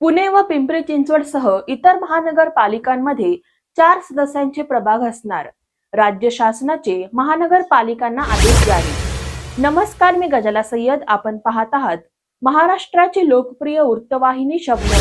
पुणे व पिंपरी चिंचवडसह इतर महानगरपालिकांमध्ये चार सदस्यांचे प्रभाग असणार. राज्य शासनाचे महानगरपालिकांना आदेश जारी. नमस्कार मी गजाला सय्यद. आपण पाहत आहात महाराष्ट्राची लोकप्रिय वृत्तवाहिनी शब्द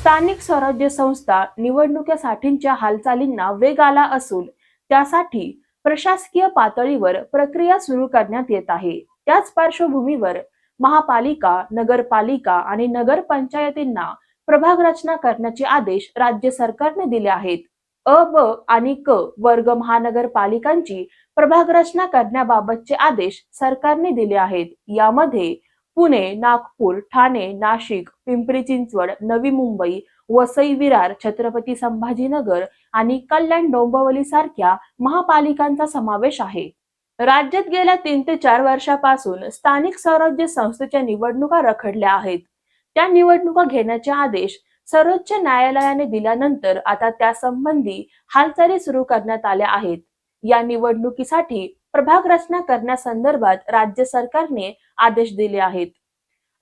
स्थानिक स्वराज्य संस्था निवडणुकीसाठीच्या हालचालींना वेग आला असून त्यासाठी प्रशासकीय पातळीवर प्रक्रिया सुरू करण्यात येत आहे. त्याच पार्श्वभूमीवर महापालिका नगरपालिका आणि नगरपंचायतींना प्रभाग रचना करण्याचे आदेश राज्य सरकारने दिले आहेत. अ ब आणि क वर्ग महानगरपालिकांची प्रभाग रचना करण्याबाबतचे आदेश सरकारने दिले आहेत. यामध्ये पुणे नागपूर ठाणे नाशिक पिंपरी चिंचवड नवी मुंबई वसई विरार छत्रपती संभाजीनगर आणि कल्याण डोंबिवली सारख्या महापालिकांचा समावेश आहे. राज्यात गेल्या तीन ते चार वर्षापासून स्थानिक स्वराज्य संस्थेच्या निवडणुका रखडल्या आहेत. त्या निवडणुका घेण्याचे आदेश सर्वोच्च न्यायालयाने दिल्यानंतर आता त्यासंबंधी हालचाली सुरू करण्यात आल्या आहेत. या निवडणुकीसाठी प्रभाग रचना करण्यासंदर्भात राज्य सरकारने आदेश दिले आहेत.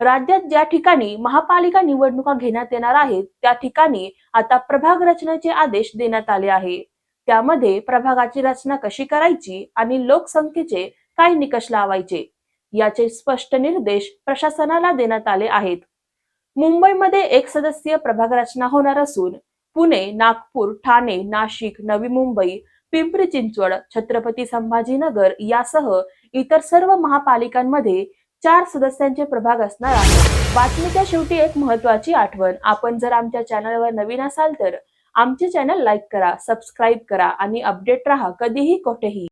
राज्यात ज्या ठिकाणी महापालिका निवडणुका घेण्यात येणार आहेत त्या ठिकाणी आता प्रभाग रचनेचे आदेश देण्यात आले आहे. त्यामध्ये प्रभागाची रचना कशी करायची आणि लोकसंख्येचे काय निकष लावायचे याचे स्पष्ट निर्देश प्रशासनाला देण्यात आले आहेत. मुंबईमध्ये एक सदस्यीय प्रभाग रचना होणार असून पुणे नागपूर ठाणे नाशिक नवी मुंबई पिंपरी चिंचवड छत्रपती संभाजीनगर यासह इतर सर्व महापालिकांमध्ये चार सदस्यांचे प्रभाग असणार आहे बातमीच्या शेवटी एक महत्वाची आठवण. आपण जर आमच्या चॅनलवर नवीन असाल तर आमचे चॅनल लाईक करा सबस्क्राईब करा आणि अपडेट राहा कधीही कोठेही.